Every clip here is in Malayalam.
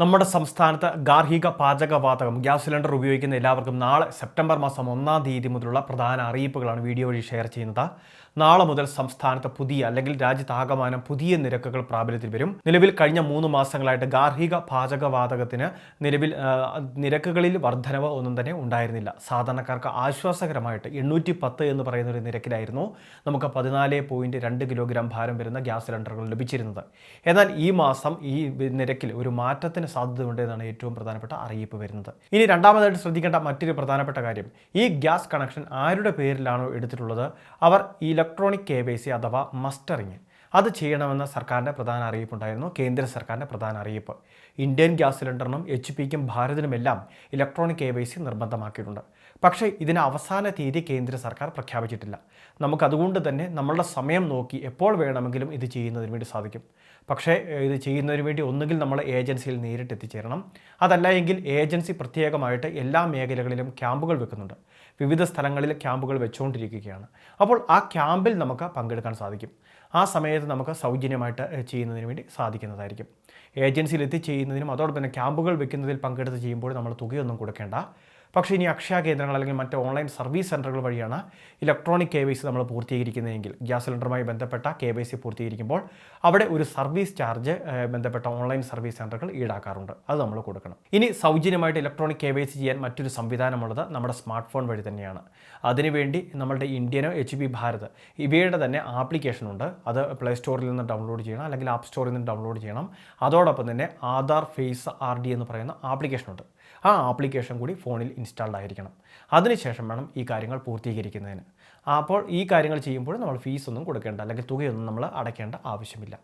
നമ്മുടെ സംസ്ഥാനത്ത് ഗാർഹിക പാചകവാതകം ഗ്യാസ് സിലിണ്ടർ ഉപയോഗിക്കുന്ന എല്ലാവർക്കും നാളെ സെപ്റ്റംബർ മാസം ഒന്നാം തീയതി മുതലുള്ള പ്രധാന അറിയിപ്പുകളാണ് വീഡിയോ വഴി ഷെയർ ചെയ്യുന്നത്. നാളെ മുതൽ സംസ്ഥാനത്ത് പുതിയ അല്ലെങ്കിൽ രാജ്യത്താകമാനം പുതിയ നിരക്കുകൾ പ്രാബല്യത്തിൽ വരും. നിലവിൽ കഴിഞ്ഞ മൂന്ന് മാസങ്ങളായിട്ട് ഗാർഹിക പാചകവാതകത്തിന് നിലവിൽ നിരക്കുകളിൽ വർധനവ് ഒന്നും തന്നെ ഉണ്ടായിരുന്നില്ല. സാധാരണക്കാർക്ക് ആശ്വാസകരമായിട്ട് എണ്ണൂറ്റി പത്ത് എന്ന് പറയുന്ന ഒരു നിരക്കിലായിരുന്നു നമുക്ക് പതിനാല് പോയിന്റ് രണ്ട് കിലോഗ്രാം ഭാരം വരുന്ന ഗ്യാസ് സിലിണ്ടറുകൾ ലഭിച്ചിരുന്നത്. എന്നാൽ ഈ മാസം ഈ നിരക്കിൽ ഒരു മാറ്റത്തിന് സാധ്യതയുണ്ട് എന്നാണ് ഏറ്റവും പ്രധാനപ്പെട്ട അറിയിപ്പ് വരുന്നത്. ഇനി രണ്ടാമതായിട്ട് ശ്രദ്ധിക്കേണ്ട മറ്റൊരു പ്രധാനപ്പെട്ട കാര്യം ഈ ഗ്യാസ് കണക്ഷൻ ആരുടെ പേരിലാണോ എടുത്തിട്ടുള്ളത്? അവർ ഇലക്ട്രോണിക് കെ അഥവാ മസ്റ്ററിങ്. അത് ചെയ്യണമെന്ന സർക്കാരിന്റെ പ്രധാന അറിയിപ്പുണ്ടായിരുന്നു. കേന്ദ്ര സർക്കാരിന്റെ പ്രധാന അറിയിപ്പ്. ഇന്ത്യൻ ഗ്യാസ് സിലിണ്ടറിനും എച്ച് പിക്കും ഭാരതിനുമെല്ലാം ഇലക്ട്രോണിക് കെ വൈ സി നിർബന്ധമാക്കിയിട്ടുണ്ട്. പക്ഷേ ഇതിന് അവസാന തീയതി കേന്ദ്ര സർക്കാർ പ്രഖ്യാപിച്ചിട്ടില്ല. നമുക്കതുകൊണ്ട് തന്നെ നമ്മളുടെ സമയം നോക്കി എപ്പോൾ വേണമെങ്കിലും ഇത് ചെയ്യുന്നതിന് വേണ്ടി സാധിക്കും. പക്ഷേ ഇത് ചെയ്യുന്നതിന് വേണ്ടി ഒന്നുകിൽ നമ്മൾ ഏജൻസിയിൽ നേരിട്ട് എത്തിച്ചേരണം. അതല്ല എങ്കിൽ ഏജൻസി പ്രത്യേകമായിട്ട് എല്ലാ മേഖലകളിലും ക്യാമ്പുകൾ വെക്കുന്നുണ്ട്. വിവിധ സ്ഥലങ്ങളിൽ ക്യാമ്പുകൾ വെച്ചുകൊണ്ടിരിക്കുകയാണ്. അപ്പോൾ ആ ക്യാമ്പിൽ നമുക്ക് പങ്കെടുക്കാൻ സാധിക്കും. ആ സമയത്ത് നമുക്ക് സൗജന്യമായിട്ട് ചെയ്യുന്നതിന് വേണ്ടി സാധിക്കുന്നതായിരിക്കും. ഏജൻസിയിൽ എത്തി ചെയ്യുന്നതിനും അതോടൊപ്പം തന്നെ ക്യാമ്പുകൾ വെക്കുന്നതിൽ പങ്കെടുത്ത് ചെയ്യുമ്പോൾ നമ്മൾ തുകയൊന്നും കൊടുക്കേണ്ട പക്ഷേ ഇനി അക്ഷയ കേന്ദ്രങ്ങൾ അല്ലെങ്കിൽ മറ്റ് ഓൺലൈൻ സർവീസ് സെന്ററുകൾ വഴിയാണ് ഇലക്ട്രോണിക് കെ വൈ സി നമ്മൾ പൂർത്തീകരിക്കുന്നതെങ്കിൽ ഗ്യാസ് സിലിണ്ടറുമായി ബന്ധപ്പെട്ട കെ വൈ സി പൂർത്തീകരിക്കുമ്പോൾ അവിടെ ഒരു സർവീസ് ചാർജ് ബന്ധപ്പെട്ട ഓൺലൈൻ സർവീസ് സെന്ററുകൾ ഈടാക്കാറുണ്ട്. അത് നമ്മൾ കൊടുക്കണം. ഇനി സൗജന്യമായിട്ട് ഇലക്ട്രോണിക് കെ വൈ സി ചെയ്യാൻ മറ്റൊരു സംവിധാനമുള്ളത് നമ്മുടെ സ്മാർട്ട് ഫോൺ വഴി തന്നെയാണ്. അതിനുവേണ്ടി നമ്മളുടെ ഇന്ത്യനോ എച്ച് ബി ഭാരത് ഇവയുടെ തന്നെ ആപ്ലിക്കേഷൻ ഉണ്ട്. അത് പ്ലേ സ്റ്റോറിൽ നിന്ന് ഡൗൺലോഡ് ചെയ്യണം അല്ലെങ്കിൽ ആപ്പ് സ്റ്റോറിൽ നിന്ന് ഡൗൺലോഡ് ചെയ്യണം. അതോടൊപ്പം തന്നെ ആധാർ ഫേസ് ആർ ഡി എന്ന് പറയുന്ന ആപ്ലിക്കേഷൻ ഉണ്ട്. ആ ആപ്ലിക്കേഷൻ കൂടി ഫോണിൽ ഇൻസ്റ്റാൾഡ് ആയിരിക്കണം. അതിനുശേഷം വേണം ഈ കാര്യങ്ങൾ പൂർത്തീകരിക്കുന്നതിന്. അപ്പോൾ ഈ കാര്യങ്ങൾ ചെയ്യുമ്പോൾ നമ്മൾ ഫീസൊന്നും കൊടുക്കേണ്ട അല്ലെങ്കിൽ തുകയൊന്നും നമ്മൾ അടയ്ക്കേണ്ട ആവശ്യമില്ല.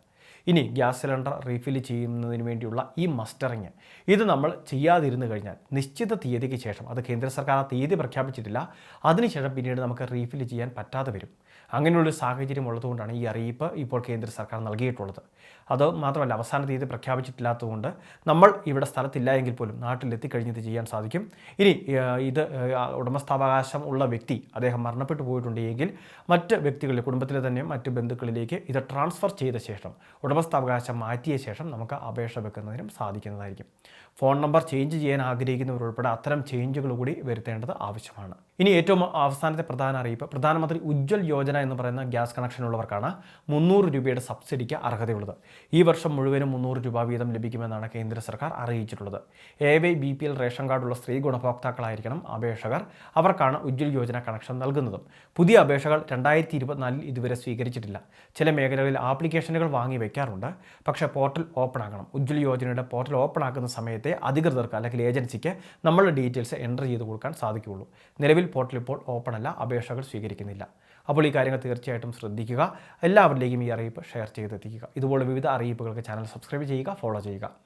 ഇനി ഗ്യാസ് സിലിണ്ടർ റീഫിൽ ചെയ്യുന്നതിന് വേണ്ടിയുള്ള ഈ മസ്റ്ററിങ് ഇത് നമ്മൾ ചെയ്യാതിരുന്നു കഴിഞ്ഞാൽ നിശ്ചിത തീയതിക്ക് ശേഷം അത് കേന്ദ്ര സർക്കാർ ആ തീയതി പ്രഖ്യാപിച്ചിട്ടില്ല അതിനുശേഷം പിന്നീട് നമുക്ക് റീഫിൽ ചെയ്യാൻ പറ്റാതെ വരും. അങ്ങനെയുള്ള സാഹചര്യം ഉള്ളതുകൊണ്ടാണ് ഈ അറിയിപ്പ് ഇപ്പോൾ കേന്ദ്ര സർക്കാർ നൽകിയിട്ടുള്ളത്. അത് മാത്രമല്ല അവസാന തീയതി പ്രഖ്യാപിച്ചിട്ടില്ലാത്തതുകൊണ്ട് നമ്മൾ ഇവിടെ സ്ഥലത്തില്ല എങ്കിൽ പോലും നാട്ടിലെത്തി കഴിഞ്ഞത് ചെയ്യാൻ സാധിക്കും. ഇനി ഇത് ഉടമസ്ഥാവകാശം ഉള്ള വ്യക്തി അദ്ദേഹം മരണപ്പെട്ടു പോയിട്ടുണ്ടെങ്കിൽ മറ്റ് വ്യക്തികളിൽ കുടുംബത്തിലെ തന്നെ മറ്റ് ബന്ധുക്കളിലേക്ക് ഇത് ട്രാൻസ്ഫർ ചെയ്ത ശേഷം ഉടമസ്ഥാവകാശം മാറ്റിയ ശേഷം നമുക്ക് അപേക്ഷ വെക്കുന്നതിനും സാധിക്കുന്നതായിരിക്കും. ഫോൺ നമ്പർ ചേഞ്ച് ചെയ്യാൻ ആഗ്രഹിക്കുന്നവരുൾപ്പെടെ അത്തരം ചേഞ്ചുകൾ കൂടി വരുത്തേണ്ടത് ആവശ്യമാണ്. ഇനി ഏറ്റവും അവസാനത്തെ പ്രധാന അറിയിപ്പ്. പ്രധാനമന്ത്രി ഉജ്ജ്വൽ യോജന എന്ന് പറയുന്ന ഗ്യാസ് കണക്ഷൻ ഉള്ളവർക്കാണ് മുന്നൂറ് രൂപയുടെ സബ്സിഡിക്ക് അർഹതയുള്ളത്. ഈ വർഷം മുഴുവനും മുന്നൂറ് രൂപ വീതം ലഭിക്കുമെന്നാണ് കേന്ദ്ര സർക്കാർ അറിയിച്ചിട്ടുള്ളത്. A Y B P L ration കാർഡുള്ള സ്ത്രീ ഗുണഭോക്താക്കളായിരിക്കണം അപേക്ഷകർ. അവർക്കാണ് ഉജ്ജ്വൽ യോജന കണക്ഷൻ നൽകുന്നതും. പുതിയ അപേക്ഷകൾ രണ്ടായിരത്തി ഇരുപത്തിനാലിൽ ഇതുവരെ സ്വീകരിച്ചിട്ടില്ല. ചില മേഖലകളിൽ ആപ്ലിക്കേഷനുകൾ വാങ്ങി വയ്ക്കാറുണ്ട് പക്ഷേ പോർട്ടൽ ഓപ്പൺ ആക്കണം ഉജ്ജ്വൽ യോജനയുടെ പോർട്ടൽ ഓപ്പൺ ആക്കുന്ന സമയത്തെ അധികൃതർക്ക് അല്ലെങ്കിൽ ഏജൻസിക്ക് നമ്മളുടെ ഡീറ്റെയിൽസ് എന്റർ ചെയ്ത് കൊടുക്കാൻ സാധിക്കുകയുള്ളൂ. നിലവിൽ പോർട്ടൽ ഇപ്പോൾ ഓപ്പൺ അല്ല അപേക്ഷകൾ സ്വീകരിക്കുന്നില്ല. അപ്പോൾ ഈ കാര്യങ്ങൾ തീർച്ചയായിട്ടും ശ്രദ്ധിക്കുക. എല്ലാവരിലേക്കും ഈ അറിയിപ്പ് ഷെയർ ചെയ്തെത്തിക്കുക. ഇതുപോലെ വിവിധ അറിയിപ്പുകൾക്ക് ചാനൽ സബ്സ്ക്രൈബ് ചെയ്യുക ഫോളോ ചെയ്യുക.